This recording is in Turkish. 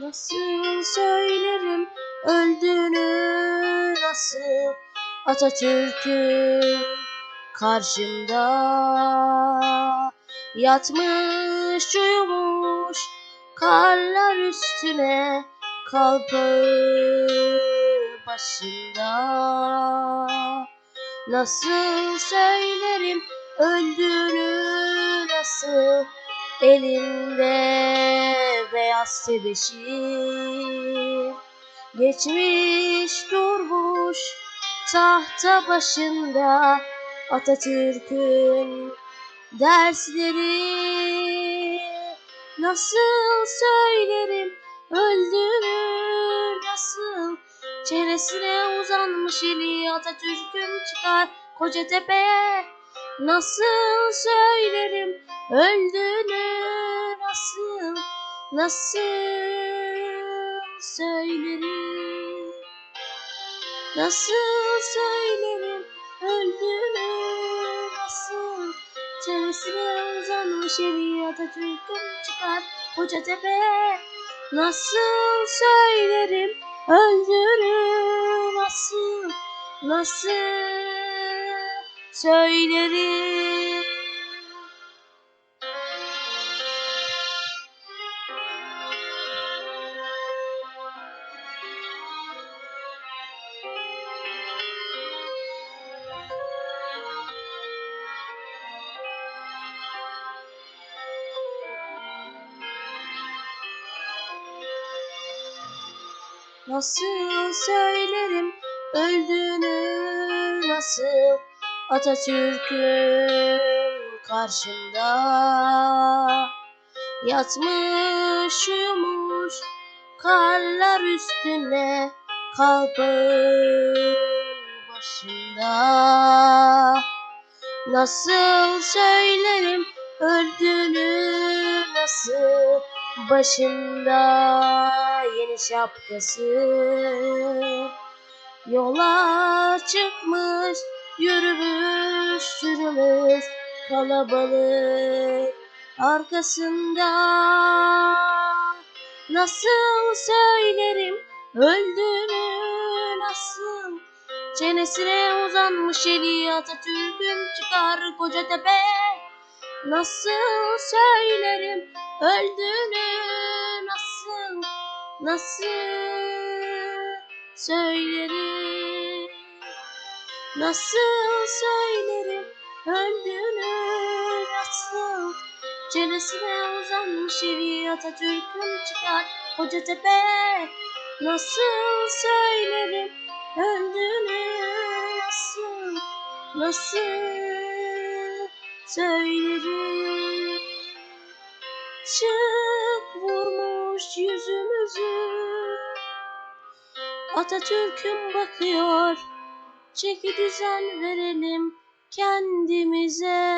Nasıl söylerim? Öldüğünü nasıl? Atatürk'ün karşımda Yatmış uyumuş karlar üstüne kalpağı başında. Nasıl söylerim? Öldüğünü nasıl elinde beyaz tebeşir Geçmiş durmuş tahta başında Atatürk'ün dersleri. Nasıl söylerim öldüğünü nasıl? Çenesine uzanmış eli Atatürk'ün çıkar Kocatepe'ye Nasıl söylerim? Öldüğünü nasıl? Nasıl söylerim? Nasıl söylerim? Öldüğünü nasıl? Çenesine uzanmış eli Atatürk'ün çıkar Kocatepe'ye Nasıl söylerim? Öldüğünü nasıl? Nasıl söylerim. Nasıl söylerim? Öldüğünü nasıl Atatürk'ün karşımda Yatmış uyumuş karlar üstüne kalpağın başında. Nasıl söylerim öldüğünü nasıl Başında? Yeni şapkası Yola çıkmış yürümüş yürümüş kalabalık. Arkasında Nasıl söylerim? Öldüğünü nasıl? Çenesine uzanmış eli Atatürk'ün çıkar Kocatepe. Nasıl söylerim? Öldüğünü nasıl? Nasıl söylerim Nasıl söylerim öldüğünü nasıl? Çenesine uzanmış eli Atatürk'ün çıkar Kocatepe Nasıl söylerim öldüğünü nasıl? Nasıl söylerim? Çık vurmuş yüzümüzü. Atatürk'üm bakıyor Çeki düzen verelim kendimize